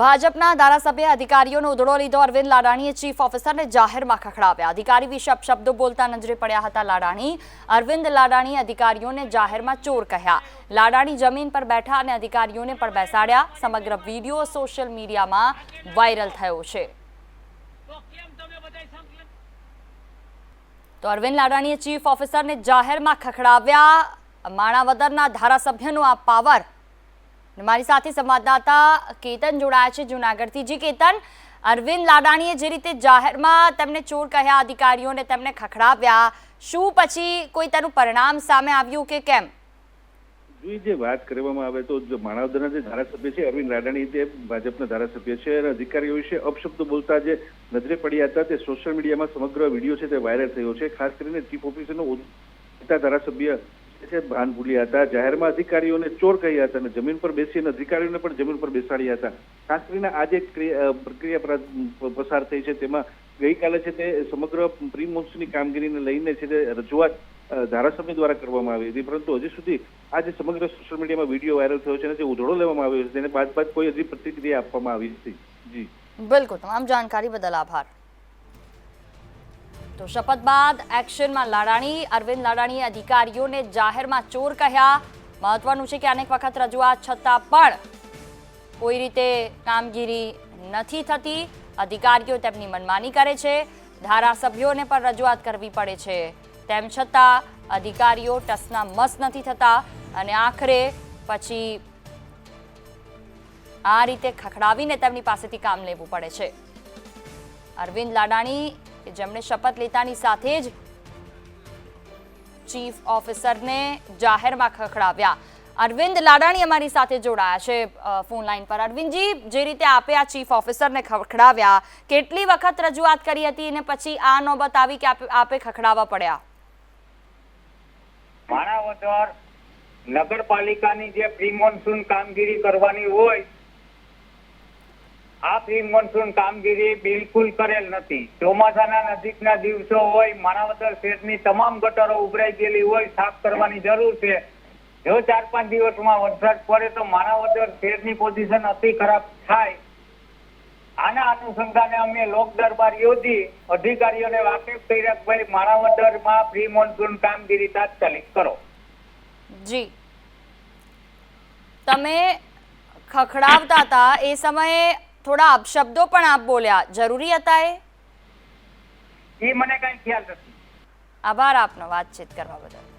ભાજપના ધારાસભ્ય અધિકારીઓનો ઉધડો લીધો. અરવિંદ લાડાણીએ ચીફ ઓફિસરને જાહેરમાં ખખડાવ્યા. અધિકારી વિશે અપશબ્દો બોલતા નજરે પડ્યા હતા લાડાણી. અરવિંદ લાડાણીએ અધિકારીઓને જાહેરમાં ચોર કહ્યા. લાડાણી જમીન પર બેઠા અને અધિકારીઓને પણ બેસાડ્યા. સમગ્ર વીડિયો સોશિયલ મીડિયામાં વાયરલ થયો છે. તો અરવિંદ લાડાણીએ ચીફ ઓફિસરને જાહેરમાં ખખડાવ્યા. માણાવદરના ધારાસભ્યનો આ પાવર મારી સાથે સંવાદદાતા કેતન જોડાયા છે જુનાગઢથી. જી કેતન, અરવિંદ લાડાણીએ જે રીતે જાહેરમાં તેમને ચોર કહ્યા અધિકારીઓને તેમને ખખડાવ્યા, શું પછી કોઈ તેનું પરિણામ સામે આવ્યું કે કેમ? જે વાત કરવામાં આવે તો માણાવદરના જે ધારાસભ્ય છે, અરવિંદ રાડાણી તે ભાજપના ધારાસભ્ય છે અને અધિકારીઓ વિશે અપશબ્દો બોલતા જે નજરે પડ્યા હતા, તે સોશિયલ મીડિયામાં સમગ્ર વીડિયો છે તે વાયરલ થયો છે. ખાસ કરીને ચીફ ઓફિસરનો ધારાસભ્ય છે ભાન ભૂલ્યા હતા. જાહેરમાં અધિકારીઓને ચોર કહ્યા હતા અને જમીન પર બેસીને અધિકારીઓને પણ જમીન પર બેસાડ્યા હતા. ખાસ કરીને આ જે પ્રક્રિયા પસાર થઈ છે. તેમાં ગઈકાલે છે તે સમગ્ર પ્રી કામગીરીને લઈને છે તે રજૂઆત ધારાસભ્ય દ્વારા કરવામાં આવી હતી. પરંતુ હજી સુધી આ જે સમગ્ર સોશિયલ મીડિયામાં વીડિયો વાયરલ થયો છે અને જે ઉધડો લેવામાં આવ્યો છે, તેને બાદ બાદ કોઈ હજી પ્રતિક્રિયા આપવામાં આવી નથી. જી. બિલકુલ. તમામ જાણકારી બદલ આભાર. તો શપથ બાદ એક્શનમાં લાડાણી, અરવિંદ લાડાણીએ અધિકારીઓને જાહેરમાં ચોર કહ્યા. મહત્વનું છે કે અનેક વખત રજૂઆત છતાં પણ કોઈ રીતે કામગીરી નથી થતી. અધિકારીઓ તેમની મનમાની કરે છે. ધારાસભ્યોને પણ રજૂઆત કરવી પડે છે. તેમ છતાં અધિકારીઓ ટસના મસ નથી થતા અને આખરે પછી આ રીતે ખખડાવીને તેમની પાસેથી કામ લેવું પડે છે. અરવિંદ લાડાણી કે જેમણે શપથ લેતાની સાથે જ ચીફ ઓફિસરને જાહેરમાં ખખડાવ્યા. અરવિંદ લાડાણી અમારી સાથે જોડાયા છે ફોન લાઈન પર. અરવિંદજી, જે રીતે આપે આ ચીફ ઓફિસરને ખખડાવ્યા, કેટલી વખત રજૂઆત કરી હતી અને પછી આ નોબત આવી કે આપે- ખખડાવવા પડ્યા? માણાવદર નગરપાલિકાની જે પ્રી કામગીરી કરવાની હોય આ પ્રી મોન્સૂન કામગીરી બિલકુલ કરેલ નથી. ચોમાસાના નજીકના દિવસો હોય, માણાવદર શેઠની તમામ ગટરો ઉભરાઈ ગયેલી હોય, સાફ કરવાની જરૂર છે. જો ચાર પાંચ દિવસમાં વરસાદ પડે તો માણાવદર શેઠની પોઝિશન અતિ ખરાબ થાય. આના અનુસંધાને અમે લોક દરબાર યોજી અધિકારીઓને વાકેફ કર્યા ભાઈ માણાવદરમાં પ્રી મોન્સૂન કામગીરી તાત્કાલિક કરો. જી. તમે ખખડાવતા હતા. એ સમયે થોડા અપશબ્દો પણ આપ બોલ્યા. જરૂરી હતા એ? એ મને કઈ ખ્યાલ નથી. આભાર આપનો વાતચીત કરવા બદલ.